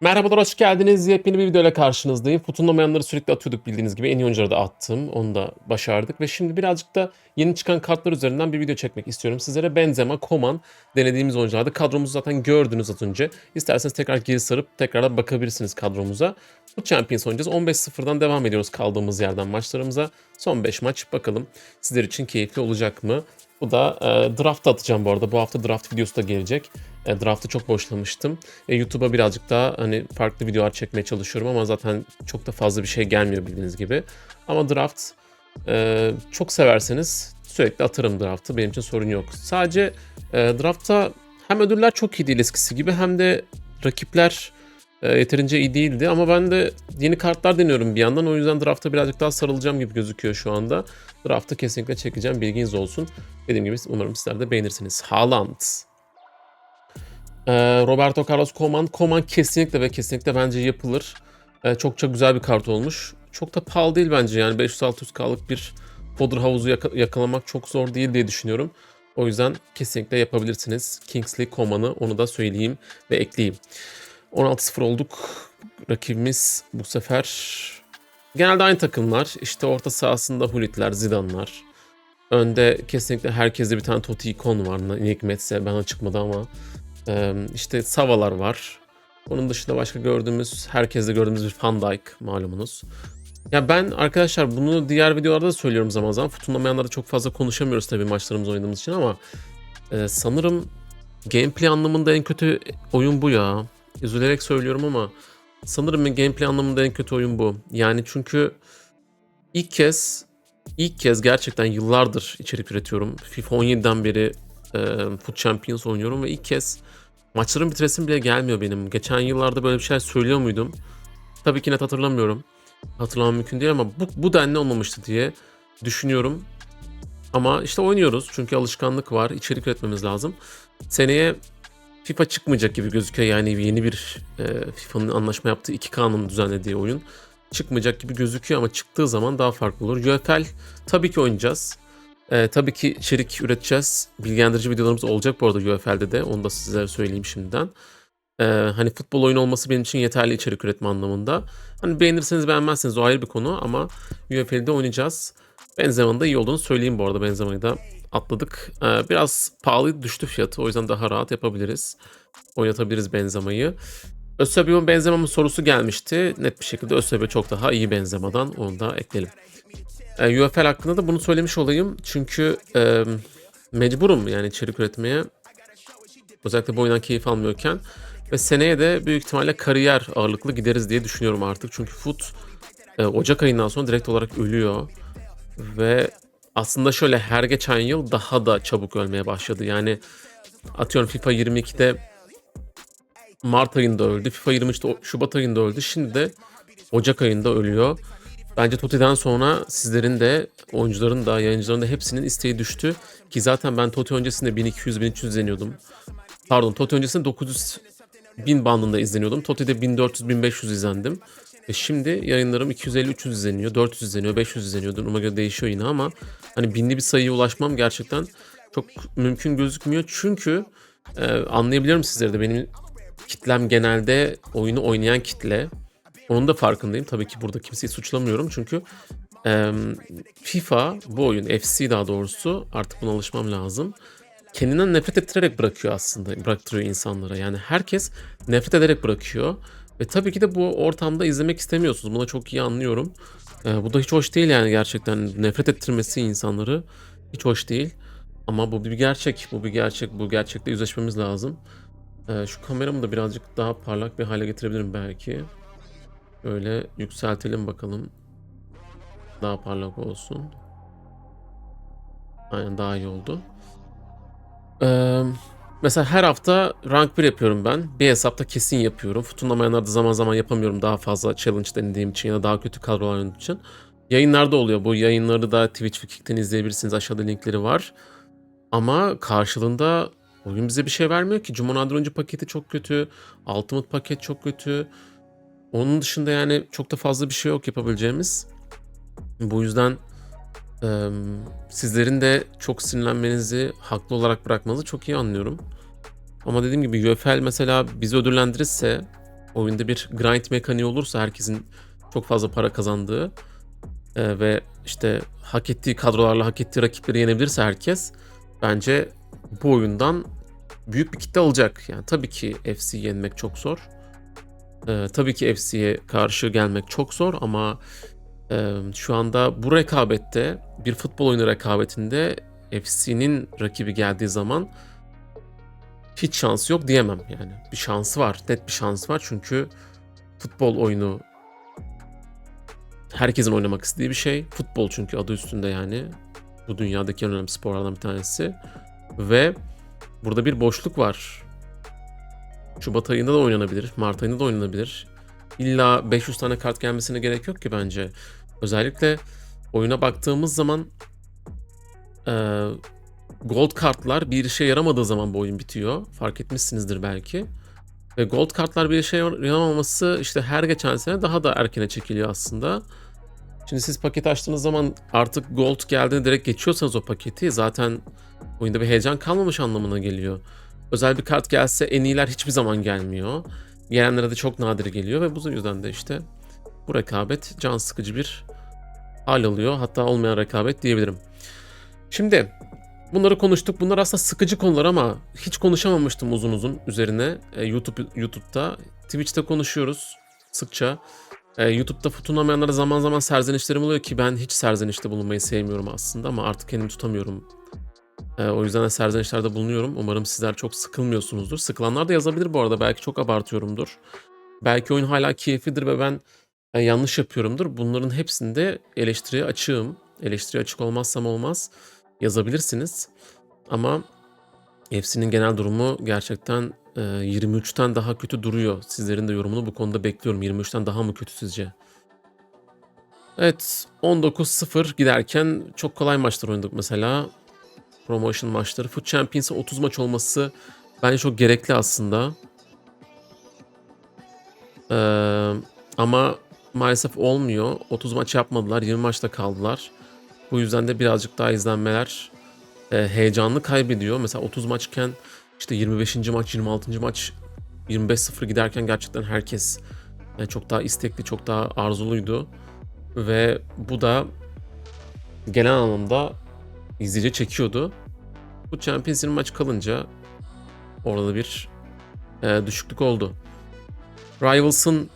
Merhabalar, hoş geldiniz. Yepyeni bir videoyla karşınızdayım. Futunlamayanları sürekli atıyorduk bildiğiniz gibi. En iyi oyuncuları da attım. Onu da başardık. Ve şimdi birazcık da yeni çıkan kartlar üzerinden bir video çekmek istiyorum. Sizlere Benzema, Koman denediğimiz oyunculardı. Kadromuzu zaten gördünüz az önce. İsterseniz tekrar geri sarıp tekrardan bakabilirsiniz kadromuza. Bu Champions oynayacağız. 15-0'dan devam ediyoruz kaldığımız yerden maçlarımıza. Son 5 maç bakalım sizler için keyifli olacak mı? Bu da e, draft atacağım bu arada. Bu hafta draft videosu da gelecek. E, draft'ı çok boşlamıştım. E, YouTube'a birazcık daha hani farklı videolar çekmeye çalışıyorum ama zaten çok da fazla bir şey gelmiyor bildiğiniz gibi. Ama draft e, çok severseniz sürekli atarım draft'ı. Benim için sorun yok. Sadece e, draft'ta hem ödüller çok iyi değil eskisi gibi hem de rakipler e, yeterince iyi değildi. Ama ben de yeni kartlar deniyorum bir yandan. O yüzden draft'a birazcık daha sarılacağım gibi gözüküyor şu anda. Draft'ı kesinlikle çekeceğim. Bilginiz olsun. Dediğim gibi umarım sizler de beğenirsiniz. Haaland. Ee, Roberto Carlos Koeman. Koeman kesinlikle ve kesinlikle bence yapılır. Ee, çok çok güzel bir kart olmuş. Çok da pahalı değil bence yani 500-600k'lık bir fodder havuzu yaka- yakalamak çok zor değil diye düşünüyorum. O yüzden kesinlikle yapabilirsiniz. Kingsley Koeman'ı onu da söyleyeyim ve ekleyeyim. 16-0 olduk. Rakibimiz bu sefer genelde aynı takımlar. İşte orta sahasında Hullitler, Zidane'lar. Önde kesinlikle herkeste bir tane Totti ikon var. Nick Metz'e bana çıkmadı ama. İşte Savalar var. Onun dışında başka gördüğümüz, herkeste gördüğümüz bir Van Dijk malumunuz. Ya ben arkadaşlar bunu diğer videolarda da söylüyorum zaman zaman. Futunlamayanlarda çok fazla konuşamıyoruz tabii maçlarımız oynadığımız için ama sanırım gameplay anlamında en kötü oyun bu ya. Üzülerek söylüyorum ama sanırım gameplay anlamında en kötü oyun bu. Yani çünkü ilk kez ilk kez gerçekten yıllardır içerik üretiyorum. FIFA 17'den beri e, Foot Champions oynuyorum ve ilk kez maçların bitiresim bile gelmiyor benim. Geçen yıllarda böyle bir şey söylüyor muydum? Tabii ki net hatırlamıyorum. Hatırlamam mümkün değil ama bu, bu denli olmamıştı diye düşünüyorum. Ama işte oynuyoruz çünkü alışkanlık var. içerik üretmemiz lazım. Seneye FIFA çıkmayacak gibi gözüküyor. Yani yeni bir e, FIFA'nın anlaşma yaptığı 2K'nın düzenlediği oyun çıkmayacak gibi gözüküyor ama çıktığı zaman daha farklı olur. UFL tabii ki oynayacağız. Ee, tabii ki içerik üreteceğiz. Bilgilendirici videolarımız olacak bu arada UFL'de de. Onu da sizlere söyleyeyim şimdiden. Ee, hani futbol oyunu olması benim için yeterli içerik üretme anlamında. Hani beğenirseniz beğenmezseniz o ayrı bir konu ama UFL'de oynayacağız. Benzema'nın da iyi olduğunu söyleyeyim bu arada. Benzema'yı da atladık. Ee, biraz pahalı düştü fiyatı. O yüzden daha rahat yapabiliriz. Oynatabiliriz Benzema'yı. Ösebio'nun Benzema'nın sorusu gelmişti. Net bir şekilde Ösebio çok daha iyi Benzema'dan. Onu da ekleyelim. E, UFL hakkında da bunu söylemiş olayım. Çünkü e, mecburum yani içerik üretmeye. Özellikle bu oyundan keyif almıyorken. Ve seneye de büyük ihtimalle kariyer ağırlıklı gideriz diye düşünüyorum artık. Çünkü Foot e, Ocak ayından sonra direkt olarak ölüyor. Ve aslında şöyle her geçen yıl daha da çabuk ölmeye başladı. Yani atıyorum FIFA 22'de Mart ayında öldü. FIFA 23'te Şubat ayında öldü. Şimdi de Ocak ayında ölüyor. Bence Toti'den sonra sizlerin de oyuncuların da yayıncıların da hepsinin isteği düştü. Ki zaten ben Toti öncesinde 1200-1300 izleniyordum. Pardon Toti öncesinde 900 bin bandında izleniyordum. Toti'de 1400-1500 izlendim. E şimdi yayınlarım 250-300 izleniyor, 400 izleniyor, 500 izleniyor. Duruma göre değişiyor yine ama hani binli bir sayıya ulaşmam gerçekten çok mümkün gözükmüyor. Çünkü e, anlayabiliyorum sizleri de benim kitlem genelde oyunu oynayan kitle. Onun da farkındayım. Tabii ki burada kimseyi suçlamıyorum. Çünkü e, FIFA bu oyun, FC daha doğrusu artık buna alışmam lazım. Kendinden nefret ettirerek bırakıyor aslında. Bıraktırıyor insanlara. Yani herkes nefret ederek bırakıyor. Ve tabii ki de bu ortamda izlemek istemiyorsunuz. Buna çok iyi anlıyorum. E, bu da hiç hoş değil yani gerçekten. Nefret ettirmesi insanları hiç hoş değil. Ama bu bir gerçek. Bu bir gerçek. Bu gerçekle yüzleşmemiz lazım. E, şu kameramı da birazcık daha parlak bir hale getirebilirim belki. Böyle yükseltelim bakalım. Daha parlak olsun. Aynen daha iyi oldu. Ee, mesela her hafta rank 1 yapıyorum ben. Bir hesapta kesin yapıyorum. Futunlamayanlarda zaman zaman yapamıyorum daha fazla challenge denediğim için ya da daha kötü kadrolar için. Yayınlarda oluyor. Bu yayınları da Twitch ve Kick'ten izleyebilirsiniz. Aşağıda linkleri var. Ama karşılığında oyun bize bir şey vermiyor ki. Cumhuriyet oyuncu paketi çok kötü. Ultimate paket çok kötü. Onun dışında yani çok da fazla bir şey yok yapabileceğimiz. Bu yüzden e, sizlerin de çok sinirlenmenizi haklı olarak bırakmanızı çok iyi anlıyorum. Ama dediğim gibi UFL mesela bizi ödüllendirirse oyunda bir grind mekaniği olursa herkesin çok fazla para kazandığı e, ve işte hak ettiği kadrolarla hak ettiği rakipleri yenebilirse herkes bence bu oyundan büyük bir kitle alacak. Yani tabii ki FC yenmek çok zor. E, tabii ki FC'ye karşı gelmek çok zor ama şu anda bu rekabette bir futbol oyunu rekabetinde FC'nin rakibi geldiği zaman hiç şansı yok diyemem yani. Bir şansı var. Net bir şansı var çünkü futbol oyunu herkesin oynamak istediği bir şey. Futbol çünkü adı üstünde yani. Bu dünyadaki en önemli sporlardan bir tanesi. Ve burada bir boşluk var. Şubat ayında da oynanabilir. Mart ayında da oynanabilir. İlla 500 tane kart gelmesine gerek yok ki bence. Özellikle oyuna baktığımız zaman e, gold kartlar bir işe yaramadığı zaman bu oyun bitiyor. Fark etmişsinizdir belki. Ve gold kartlar bir işe yaramaması işte her geçen sene daha da erkene çekiliyor aslında. Şimdi siz paket açtığınız zaman artık gold geldiğinde direkt geçiyorsanız o paketi zaten oyunda bir heyecan kalmamış anlamına geliyor. Özel bir kart gelse en iyiler hiçbir zaman gelmiyor. Gelenlere de çok nadir geliyor ve bu yüzden de işte bu rekabet can sıkıcı bir hal alıyor. Hatta olmayan rekabet diyebilirim. Şimdi bunları konuştuk. Bunlar aslında sıkıcı konular ama hiç konuşamamıştım uzun uzun üzerine. Ee, YouTube YouTube'da, Twitch'te konuşuyoruz sıkça. Ee, YouTube'da tutunamayanlara zaman zaman serzenişlerim oluyor ki ben hiç serzenişte bulunmayı sevmiyorum aslında ama artık kendimi tutamıyorum. Ee, o yüzden de serzenişlerde bulunuyorum. Umarım sizler çok sıkılmıyorsunuzdur. Sıkılanlar da yazabilir bu arada. Belki çok abartıyorumdur. Belki oyun hala keyiflidir ve ben e, yanlış yapıyorumdur. Bunların hepsinde eleştiriye açığım. Eleştiriye açık olmazsam olmaz. Yazabilirsiniz. Ama FC'nin genel durumu gerçekten e, 23'ten daha kötü duruyor. Sizlerin de yorumunu bu konuda bekliyorum. 23'ten daha mı kötü sizce? Evet 19-0 giderken çok kolay maçlar oynadık mesela. Promotion maçları. Foot Champions'a 30 maç olması bence çok gerekli aslında. Ee, ama maalesef olmuyor. 30 maç yapmadılar. 20 maçta kaldılar. Bu yüzden de birazcık daha izlenmeler e, heyecanlı kaybediyor. Mesela 30 maçken işte 25. maç, 26. maç 25-0 giderken gerçekten herkes e, çok daha istekli, çok daha arzuluydu. Ve bu da genel anlamda izleyici çekiyordu. Bu Champions 20 maç kalınca orada bir e, düşüklük oldu. Rivals'ın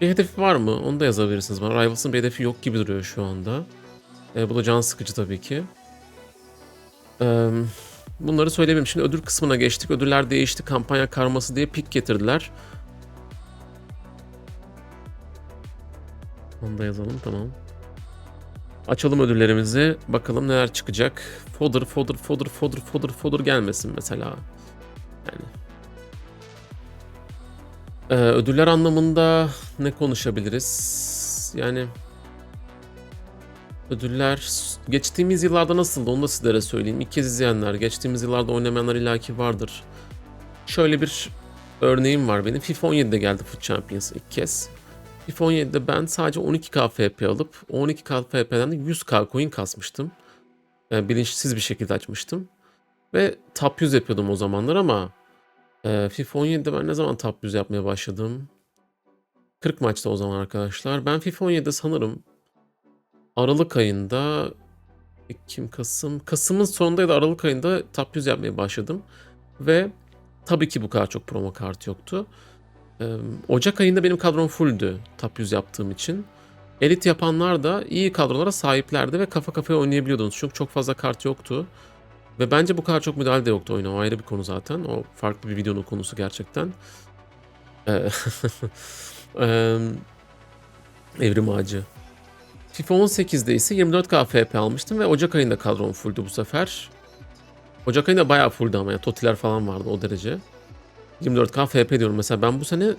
bir hedefi var mı? Onu da yazabilirsiniz bana. Rivals'ın bir hedefi yok gibi duruyor şu anda. E, bu da can sıkıcı tabii ki. E, bunları söylemeyeyim. Şimdi ödül kısmına geçtik. Ödüller değişti. Kampanya karması diye pik getirdiler. Onu da yazalım tamam. Açalım ödüllerimizi. Bakalım neler çıkacak. Fodder, fodder, fodder, fodder, fodder, fodder gelmesin mesela. Ee, ödüller anlamında ne konuşabiliriz? Yani ödüller geçtiğimiz yıllarda nasıldı onu da sizlere söyleyeyim. İlk kez izleyenler, geçtiğimiz yıllarda oynamayanlar illaki vardır. Şöyle bir örneğim var benim. FIFA 17'de geldi Foot Champions ilk kez. FIFA 17'de ben sadece 12k FP alıp o 12k FP'den de 100k coin kasmıştım. Yani bilinçsiz bir şekilde açmıştım. Ve top 100 yapıyordum o zamanlar ama e, FIFA 17'de ben ne zaman top 100 yapmaya başladım? 40 maçta o zaman arkadaşlar. Ben FIFA 17'de sanırım Aralık ayında Ekim, Kasım, Kasım'ın sonunda ya da Aralık ayında top 100 yapmaya başladım. Ve tabii ki bu kadar çok promo kart yoktu. Ee, Ocak ayında benim kadrom fulldü top 100 yaptığım için. Elit yapanlar da iyi kadrolara sahiplerdi ve kafa kafaya oynayabiliyordunuz. Çünkü çok fazla kart yoktu. Ve bence bu kadar çok müdahale de yoktu oyuna. O ayrı bir konu zaten. O farklı bir videonun konusu gerçekten. Ee, Evrim ağacı. FIFA 18'de ise 24k FP almıştım ve Ocak ayında kadrom fulldü bu sefer. Ocak ayında bayağı fulldü ama yani totiler falan vardı o derece. 24k FP diyorum. Mesela ben bu sene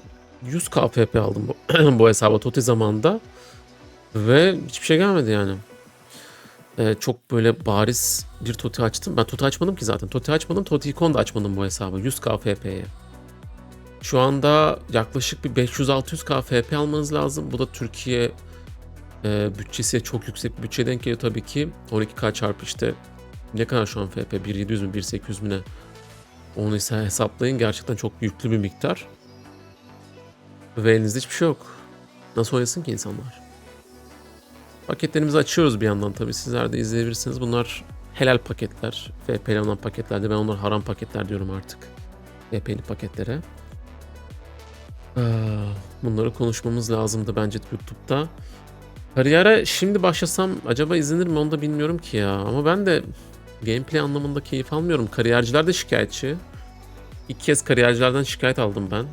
100k FP aldım bu, bu hesaba Toti zamanında. Ve hiçbir şey gelmedi yani. Ee, çok böyle bariz bir Toti açtım. Ben Toti açmadım ki zaten. Toti açmadım. Toti Icon da açmadım bu hesaba. 100k FP'ye. Şu anda yaklaşık bir 500-600k FP almanız lazım. Bu da Türkiye e, bütçesi çok yüksek bir bütçeye denk geliyor tabii ki. 12k çarpı işte ne kadar şu an FP? 1700 mü 1800 mü ne? Onu ise hesaplayın gerçekten çok yüklü bir miktar. Ve elinizde hiçbir şey yok. Nasıl oynasın ki insanlar? Paketlerimizi açıyoruz bir yandan tabii. Sizler de izleyebilirsiniz. Bunlar helal paketler. FP'li olan paketlerde. Ben onlara haram paketler diyorum artık. FP'li paketlere. Aa, Bunları konuşmamız lazımdı bence YouTube'da. Kariyere şimdi başlasam acaba izlenir mi onu da bilmiyorum ki ya. Ama ben de gameplay anlamında keyif almıyorum. Kariyerciler de şikayetçi. İlk kez kariyercilerden şikayet aldım ben.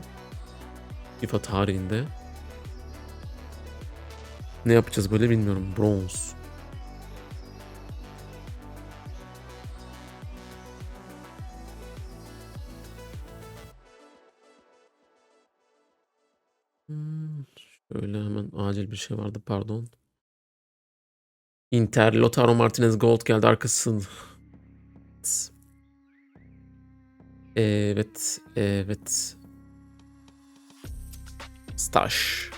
FIFA tarihinde. Ne yapacağız böyle bilmiyorum. Bronz. Hmm, şöyle hemen acil bir şey vardı pardon. Inter, Lautaro Martinez Gold geldi arkası. Evet, evet. Stash.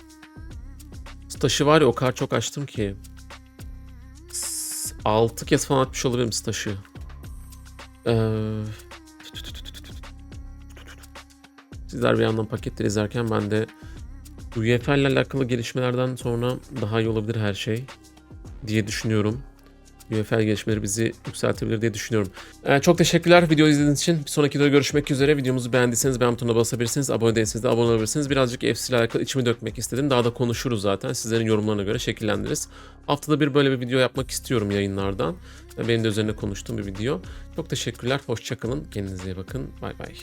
Stash'ı var ya o kadar çok açtım ki. 6 kez falan atmış olabilirim Stash'ı. Ee, Sizler bir yandan paketleri izlerken ben de UEFA ile alakalı gelişmelerden sonra daha iyi olabilir her şey diye düşünüyorum. UEFA gelişmeleri bizi yükseltebilir diye düşünüyorum. Ee, çok teşekkürler video izlediğiniz için. Bir sonraki videoda görüşmek üzere. Videomuzu beğendiyseniz beğen butonuna basabilirsiniz. Abone değilseniz de abone olabilirsiniz. Birazcık FC ile alakalı içimi dökmek istedim. Daha da konuşuruz zaten. Sizlerin yorumlarına göre şekillendiririz. Haftada bir böyle bir video yapmak istiyorum yayınlardan. Benim de üzerine konuştuğum bir video. Çok teşekkürler. Hoşçakalın. Kendinize iyi bakın. Bay bay.